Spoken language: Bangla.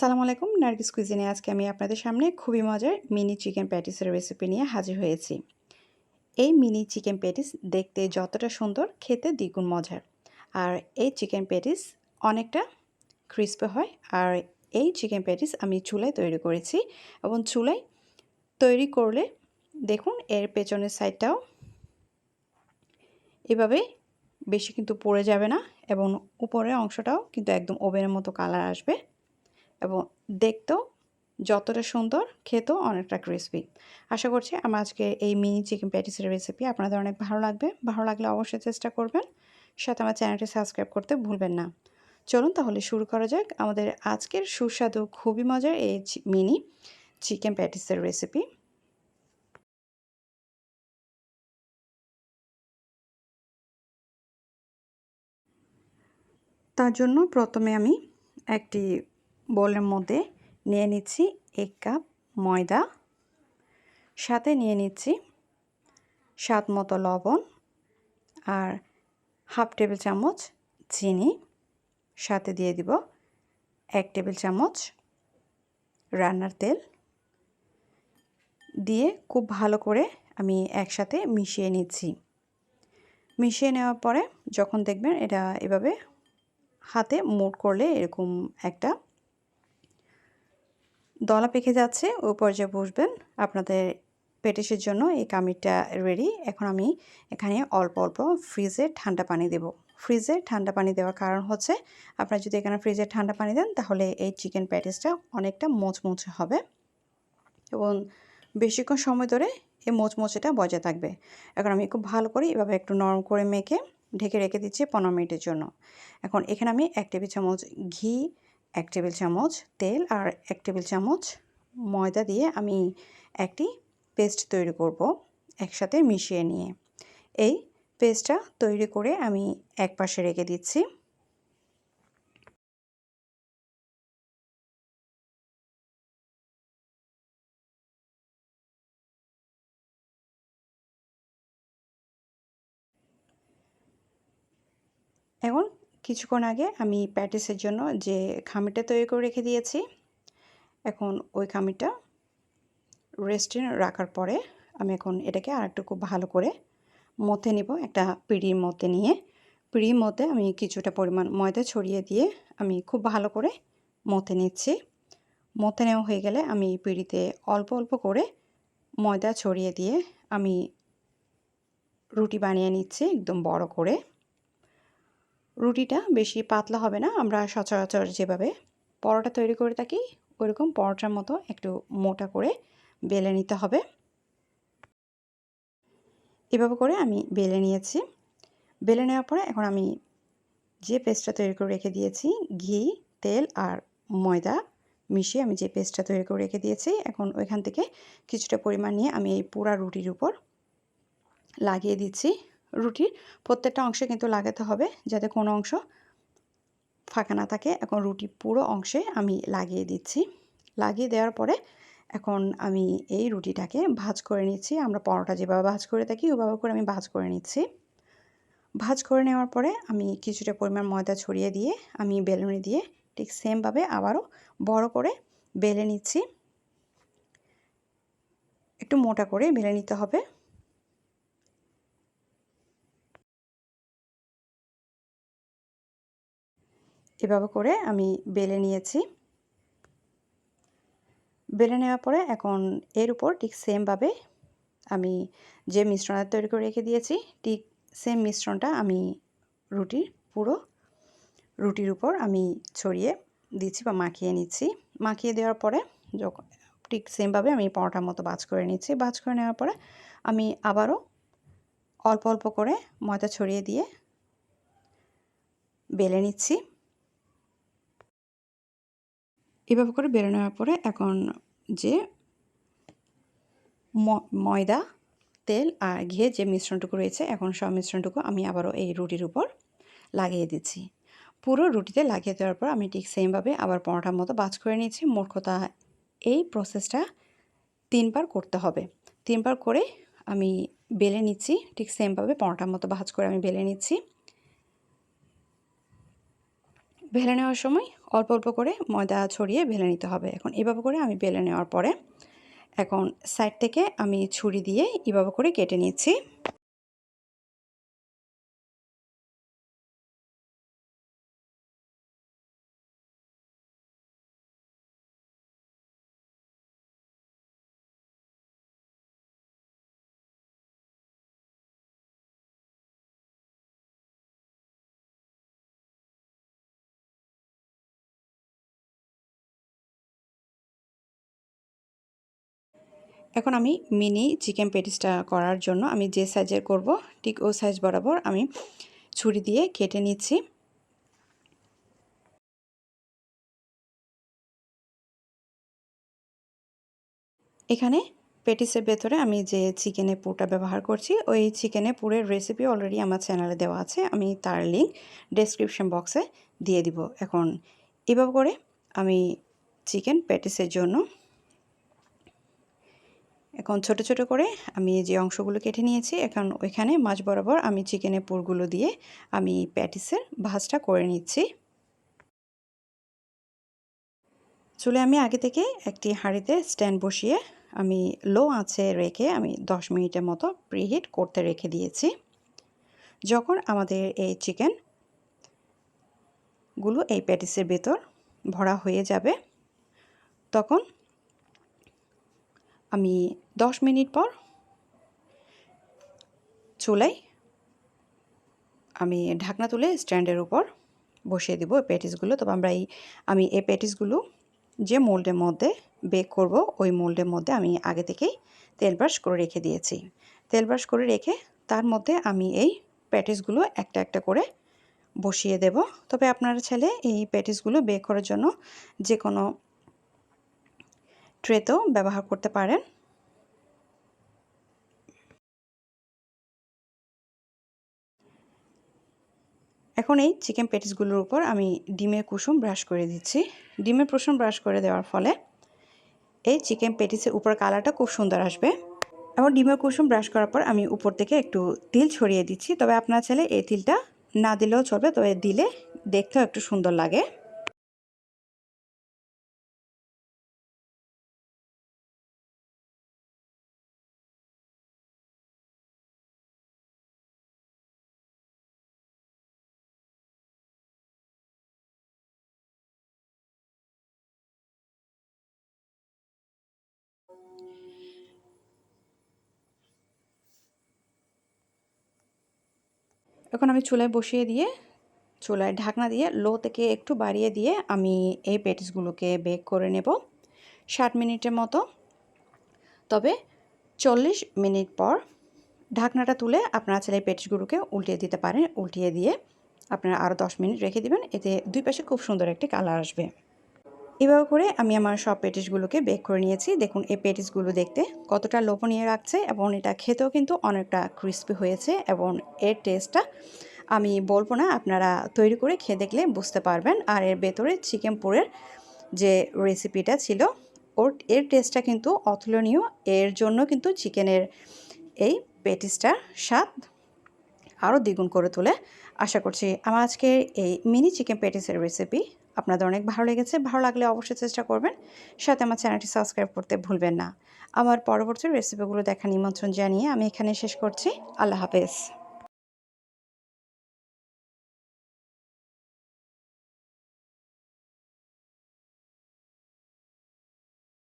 আসসালামু আলাইকুম, নার্গিস কুইজিনে আজকে আমি আপনাদের সামনে খুবই মজার মিনি চিকেন প্যাটিসের রেসিপি নিয়ে হাজির হয়েছি। এই মিনি চিকেন প্যাটিস দেখতে যতটা সুন্দর, খেতে দ্বিগুণ মজার। আর এই চিকেন প্যাটিস অনেকটা ক্রিস্পি হয়। আর এই চিকেন প্যাটিস আমি চুলায় তৈরি করেছি এবং চুলায় তৈরি করলে দেখুন এর পেছনের সাইডটাও এভাবে বেশি কিন্তু পড়ে যাবে না এবং উপরের অংশটাও কিন্তু একদম ওভেনের মতো কালার আসবে। এবং দেখতেও যতটা সুন্দর, খেতেও অনেকটা ক্রিসপি আশা করছি আমার আজকে এই মিনি চিকেন প্যাটিসের রেসিপি আপনাদের অনেক ভালো লাগবে। ভালো লাগলে অবশ্যই চেষ্টা করবেন। সাথে আমার চ্যানেলটি সাবস্ক্রাইব করতে ভুলবেন না। চলুন তাহলে শুরু করা যাক আমাদের আজকের সুস্বাদু, খুবই মজার এই মিনি চিকেন প্যাটিসের রেসিপি তার জন্য প্রথমে আমি একটি বোলের মধ্যে নিয়ে নিচ্ছি এক কাপ ময়দা। সাথে নিয়ে নিচ্ছি স্বাদ মতো লবণ আর হাফ টেবিল চামচ চিনি। সাথে দিয়ে দিব এক টেবিল চামচ রান্নার তেল। দিয়ে খুব ভালো করে আমি একসাথে মিশিয়ে নিচ্ছি। মিশিয়ে নেওয়ার পরে যখন দেখবেন এটা এভাবে হাতে মোট করলে এরকম একটা দলা পেকে যাচ্ছে ওই পর্যায়ে বসবেন। আপনাদের পেটিসের জন্য এই কামিরটা রেডি এখন আমি এখানে অল্প অল্প ফ্রিজে ঠান্ডা পানি দেব। ফ্রিজে ঠান্ডা পানি দেওয়ার কারণ হচ্ছে, আপনারা যদি এখানে ফ্রিজে ঠান্ডা পানি দেন, তাহলে এই চিকেন প্যাটিসটা অনেকটা মোচমোচে হবে এবং বেশিক্ষণ সময় ধরে এই মোচমোচেটা বজায় থাকবে। এখন আমি খুব ভালো করে এভাবে একটু নরম করে মেখে ঢেকে রেখে দিচ্ছি পনেরো মিনিটের জন্য। এখন এখানে আমি এক টেবিল চামচ ঘি এক টেবিল চামচ তেল আর এক টেবিল চামচ ময়দা দিয়ে আমি একটি পেস্ট তৈরি করব একসাথে মিশিয়ে নিয়ে। এই পেস্টটা তৈরি করে আমি এক পাশে রেখে দিচ্ছি। এখন কিছুক্ষণ আগে আমি প্যাটিসের জন্য যে খামিটা তৈরি করে রেখে দিয়েছি, এখন ওই খামিটা রেস্টে রাখার পরে আমি এখন এটাকে আর একটু খুব ভালো করে মতে নিব, একটা পিড়ির মধ্যে নিয়ে। পিড়ির মধ্যে আমি কিছুটা পরিমাণ ময়দা ছড়িয়ে দিয়ে আমি খুব ভালো করে মতে নিচ্ছি। মতে নেওয়া হয়ে গেলে আমি পিড়িতে অল্প অল্প করে ময়দা ছড়িয়ে দিয়ে আমি রুটি বানিয়ে নিচ্ছি, একদম বড় করে। রুটিটা বেশি পাতলা হবে না, আমরা সচরাচর যেভাবে পরোটা তৈরি করে থাকি, ওইরকম পরোটার মতো একটু মোটা করে বেলে নিতে হবে। এভাবে করে আমি বেলে নিয়েছি। বেলে নেওয়ার পরে এখন আমি যে পেস্টটা তৈরি করে রেখে দিয়েছি, ঘি, তেল আর ময়দা মিশিয়ে আমি যে পেস্টটা তৈরি করে রেখে দিয়েছি, এখন ওইখান থেকে কিছুটা পরিমাণ নিয়ে আমি এই পুরা রুটির উপর লাগিয়ে দিচ্ছি। রুটির প্রত্যেকটা অংশে কিন্তু লাগাতে হবে যাতে কোনো অংশ ফাঁকা না থাকে। এখন রুটি পুরো অংশে আমি লাগিয়ে দিচ্ছি। লাগিয়ে দেওয়ার পরে এখন আমি এই রুটিটাকে ভাজ করে নিচ্ছি। আমরা পরোটা যেভাবে ভাজ করে থাকি, ওভাবে করে আমি ভাজ করে নিচ্ছি। ভাজ করে নেওয়ার পরে আমি কিছুটা পরিমাণ ময়দা ছড়িয়ে দিয়ে, আমি বেলুনি দিয়ে ঠিক সেমভাবে আবারও বড় করে বেলে নিচ্ছি। একটু মোটা করে বেলে নিতে হবে। এভাবে করে আমি বেলে নিয়েছি। বেলে নেওয়ার পরে এখন এর উপর ঠিক সেমভাবে আমি যে মিশ্রণটা তৈরি করে রেখে দিয়েছি, ঠিক সেম মিশ্রণটা আমি রুটির, পুরো রুটির উপর আমি ছড়িয়ে দিচ্ছি বা মাখিয়ে নিচ্ছি। মাখিয়ে দেওয়ার পরে যখন ঠিক সেমভাবে আমি পরোটার মতো বাজ করে নিচ্ছি। বাজ করে নেওয়ার পরে আমি আবারও অল্প অল্প করে ময়দা ছড়িয়ে দিয়ে বেলে নিচ্ছি। এভাবে করে বেরো নেওয়ার পরে এখন যে ময়দা, তেল আর ঘিয়ে যে মিশ্রণটুকু রয়েছে, এখন সব মিশ্রণটুকু আমি আবারও এই রুটির উপর লাগিয়ে দিচ্ছি। পুরো রুটিতে লাগিয়ে দেওয়ার পর আমি ঠিক সেমভাবে আবার পরোটার মতো বাজ করে নিয়েছি। মোট কথা এই প্রসেসটা তিনবার করতে হবে। তিনবার করে আমি বেলে নিচ্ছি, ঠিক সেমভাবে পরোটার মতো ভাজ করে আমি বেলে নিচ্ছি। বেলে নেওয়ার সময় অল্প অল্প করে ময়দা ছড়িয়ে বেলে নিতে হবে। এখন এভাবে করে আমি বেলে নেওয়ার পরে এখন সাইড থেকে আমি ছুরি দিয়ে এভাবে করে কেটে নিচ্ছি। এখন আমি মিনি চিকেন পেটিসটা করার জন্য আমি যে সাইজের করব, ঠিক ও সাইজ বরাবর আমি ছুরি দিয়ে কেটে নিচ্ছি। এখানে পেটিসের ভেতরে আমি যে চিকেনের পুরটা ব্যবহার করছি, ওই চিকেনের পুরের রেসিপি অলরেডি আমার চ্যানেলে দেওয়া আছে, আমি তার লিঙ্ক ডেসক্রিপশন বক্সে দিয়ে দিব। এখন এভাবে করে আমি চিকেন প্যাটিসের জন্য এখন ছোট ছোট করে আমি যে অংশগুলো কেটে নিয়েছি, এখন ওইখানে মাছ বরাবর আমি চিকেনের পুরগুলো দিয়ে আমি প্যাটিসের ভাজটা করে নিচ্ছি। চুলে আমি আগে থেকে একটি হাঁড়িতে স্ট্যান্ড বসিয়ে আমি লো আঁচে রেখে আমি 10 মিনিটের মতো প্রিহিট করতে রেখে দিয়েছি। যখন আমাদের এই চিকেনগুলো এই প্যাটিসের ভেতর ভরা হয়ে যাবে, তখন আমি দশ মিনিট পর চুলাই আমি ঢাকনা তুলে স্ট্যান্ডের উপর বসিয়ে দেবো প্যাটিসগুলো তবে আমরা এই, আমি এই প্যাটিসগুলো যে মোল্ডের মধ্যে বেক করব, ওই মোল্ডের মধ্যে আমি আগে থেকেই তেল ব্রাশ করে রেখে দিয়েছি। তেল ব্রাশ করে রেখে তার মধ্যে আমি এই প্যাটিসগুলো একটা একটা করে বসিয়ে দেব। তবে আপনারা ছেলে এই প্যাটিসগুলো বেক করার জন্য যে কোনো ট্রেতেও ব্যবহার করতে পারেন। এখন এই চিকেন প্যাটিসগুলোর উপর আমি ডিমের কুসুম ব্রাশ করে দিচ্ছি। ডিমের কুসুম ব্রাশ করে দেওয়ার ফলে এই চিকেন প্যাটিসের উপর কালারটা খুব সুন্দর আসবে। এবং ডিমের কুসুম ব্রাশ করার পর আমি উপর থেকে একটু তিল ছড়িয়ে দিচ্ছি। তবে আপনার ছেলে এই তিলটা না দিলেও চলবে, তবে দিলে দেখতেও একটু সুন্দর লাগে। এখন আমি চুলায় বসিয়ে দিয়ে, চুলায় ঢাকনা দিয়ে লো থেকে একটু বাড়িয়ে দিয়ে আমি এই পেটিসগুলোকে বেক করে নেব ষাট মিনিটের মতো। তবে চল্লিশ মিনিট পর ঢাকনাটা তুলে আপনারা ছেলে পেটিসগুলোকে উল্টিয়ে দিতে পারেন, উল্টিয়ে দিয়ে আপনারা আরও দশ মিনিট রেখে দিবেন, এতে দুই পাশে খুব সুন্দর একটি কালার আসবে। এভাবে করে আমি আমার সব পেটিসগুলোকে বেক করে নিয়েছি। দেখুন, এই পেটিসগুলো দেখতে কতটা লোভনীয় রাখছে এবং এটা খেতেও কিন্তু অনেকটা ক্রিস্পি হয়েছে এবং এর টেস্টটা আমি বলব না, আপনারা তৈরি করে খেয়ে দেখলে বুঝতে পারবেন। আর এর ভেতরে চিকেন পুরের যে রেসিপিটা ছিল, ওর, এর টেস্টটা কিন্তু অতুলনীয়। এর জন্য কিন্তু চিকেনের এই পেটিসটার স্বাদ আরও দ্বিগুণ করে তোলে। আশা করছি আমার আজকে এই মিনি চিকেন পেটিসের রেসিপি আপনাদের অনেক ভালো লেগেছে। ভালো লাগলে অবশ্যই চেষ্টা করবেন। সাথে আমার চ্যানেলটি সাবস্ক্রাইব করতে ভুলবেন না। আমার পরবর্তী রেসিপিগুলো দেখা নিমন্ত্রণ জানিয়ে আমি এখানে শেষ করছি। আল্লাহ হাফেজ।